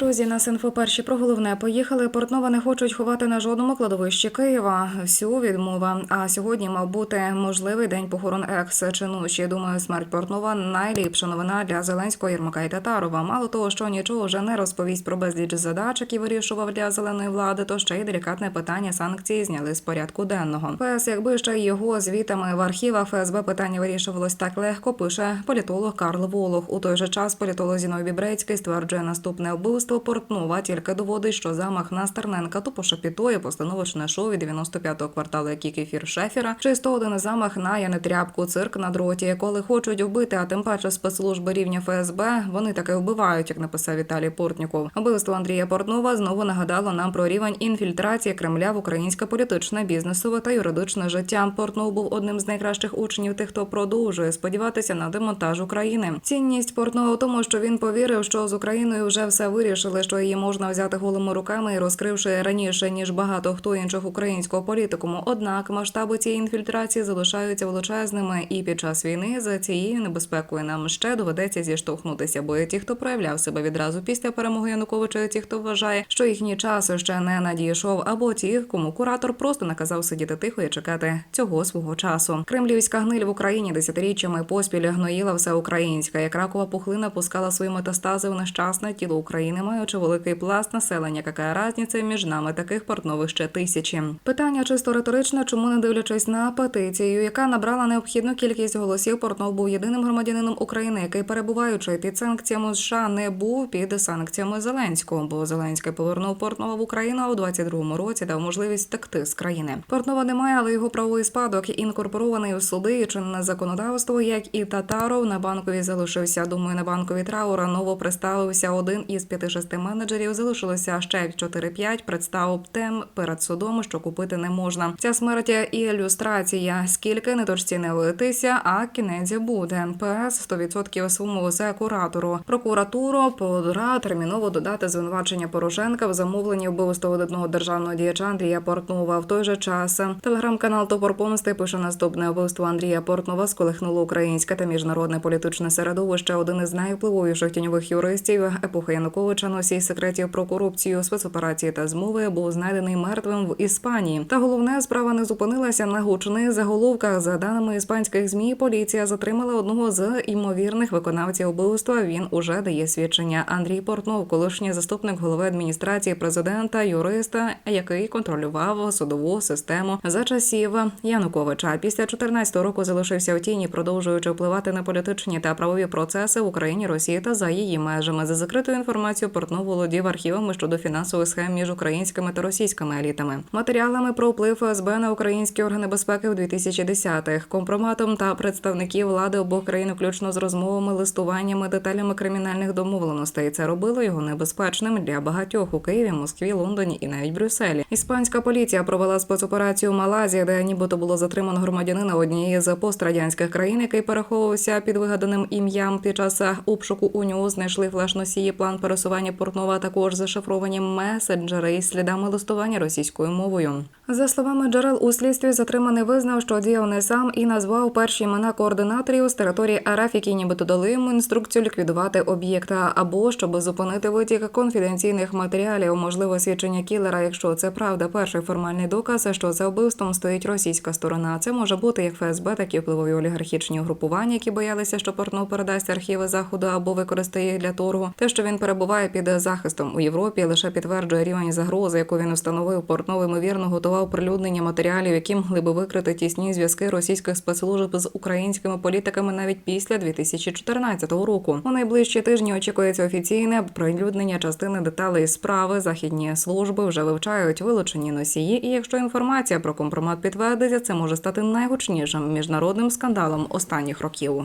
Друзі, нас інфо перші про головне поїхали. Портнова не хочуть ховати на жодному кладовищі Києва. Всю відмова. А сьогодні мав бути можливий день похорон екс чинуші. Думаю, смерть Портнова найліпша новина для Зеленського Єрмака і Татарова. Мало того, що нічого вже не розповість про безліч задач, які вирішував для зеленої влади, то ще й делікатне питання санкцій зняли з порядку денного. ПС, якби ще його звітами в архівах ФСБ питання вирішувалось так легко. Пише політолог Карл Волох. У той же час політолог Зіновій Бібрецький стверджує наступне вбивство Портнова тільки доводить, що замах на Стерненка тупо шапітує постановочне шоу від 95-го кварталу, як і кефір Шефіра, чи 101 замах на Янетрябку, цирк на дроті, коли хочуть вбити, а тим паче спецслужби рівня ФСБ, вони таки вбивають, як написав Віталій Портніков. Вбивство Андрія Портнова знову нагадало нам про рівень інфільтрації Кремля в українське політичне, бізнесове та юридичне життя. Портнов був одним з найкращих учнів тих, хто продовжує сподіватися на демонтаж України. Цінність Портнова у тому, що він повірив, що з Україною вже все вирішили, що її можна взяти голими руками і розкривши раніше ніж багато хто інших українського політикуму. Однак масштаби цієї інфільтрації залишаються величезними, і під час війни за цією небезпекою нам ще доведеться зіштовхнутися. Бо ті, хто проявляв себе відразу після перемоги Януковича, ті, хто вважає, що їхній час ще не надійшов, або ті, кому куратор просто наказав сидіти тихо і чекати цього свого часу. Кремлівська гниль в Україні десятиріччями поспіль гноїла все українська, як ракова пухлина пускала свої метастази в нещасне тіло України, маючи великий пласт населення. Яка разниця між нами таких портнових ще тисячі? Питання чисто риторичне, чому не дивлячись на петицію, яка набрала необхідну кількість голосів, Портнов був єдиним громадянином України, який перебуваючи під санкціями США, не був під санкціями Зеленського, бо Зеленський повернув Портнова в Україну у 22-му році дав можливість втекти з країни. Портнова немає, але його правовий спадок інкорпорований у суди і чинне законодавство, як і Татаров на банковій залишився. Думаю, на банковій траура ново представився один із п'яти-шести менеджерів. Залишилося ще 4-5 представ тем перед судом, що купити не можна. Ця смерть і ілюстрація. Скільки не точці не литися, а кінець буде. ПС 100% суму за куратору. Прокуратуру пора терміново додати звинувачення Порошенка в замовленні вбивства одного державного діяча Андрія Портнова. В той же час телеграм-канал Топор Помсти пише наступне вбивство Андрія Портнова сколихнуло українське та міжнародне політичне середовище. Один із найвпливовіших тіньових юристів епохи Януковича носій секретів про корупцію, спецоперації та змови був знайдений мертвим в Іспанії. Та головне справа не зупинилася на гучних заголовках. За даними іспанських змі, поліція затримала одного з імовірних виконавців вбивства. Він уже дає свідчення. Андрій Портнов, колишній заступник голови адміністрації президента, юриста, який контролював судову систему за часів Януковича. Після 14 року залишився в тіні, продовжуючи впливати на політичні та правові процеси в Україні, Росії та за її межами. За закритою інформацією Портнов володів архівами щодо фінансових схем між українськими та російськими елітами, матеріалами про вплив ФСБ на українські органи безпеки в 2010-х, компроматом та представників влади обох країн, включно з розмовами, листуваннями, деталями кримінальних домовленостей. Це робило його небезпечним для багатьох у Києві, Москві, Лондоні і навіть Брюсселі. Іспанська поліція провела спецоперацію в де нібито було затримано громадянина однієї з пострадянських країн, який переховувався під вигаданим ім'ям. Під час обшуку у нього знайшли флеш-носії, план пересування Портнова, також зашифровані меседжери із слідами листування російською мовою. За словами джерел у слідстві, затриманий визнав, що діяв не сам і назвав перші імена координаторів з території РФ, які нібито дали йому інструкцію ліквідувати об'єкта, або щоб зупинити витік конфіденційних матеріалів, можливо, свідчення кілера, якщо це правда. Перший формальний доказ, що за вбивством стоїть російська сторона. Це може бути як ФСБ, так і впливові олігархічні угрупування, які боялися, що Портнов передасть архіви заходу або використає їх для торгу. Те, що він перебуває під захистом у Європі, лише підтверджує рівень загрози, яку він установив. Портнов ймовірно готував прилюднення матеріалів, які могли би викрити тісні зв'язки російських спецслужб з українськими політиками навіть після 2014 року. У найближчі тижні очікується офіційне прилюднення частини деталей справи. Західні служби вже вивчають вилучені носії. І якщо інформація про компромат підтвердиться, це може стати найгучнішим міжнародним скандалом останніх років.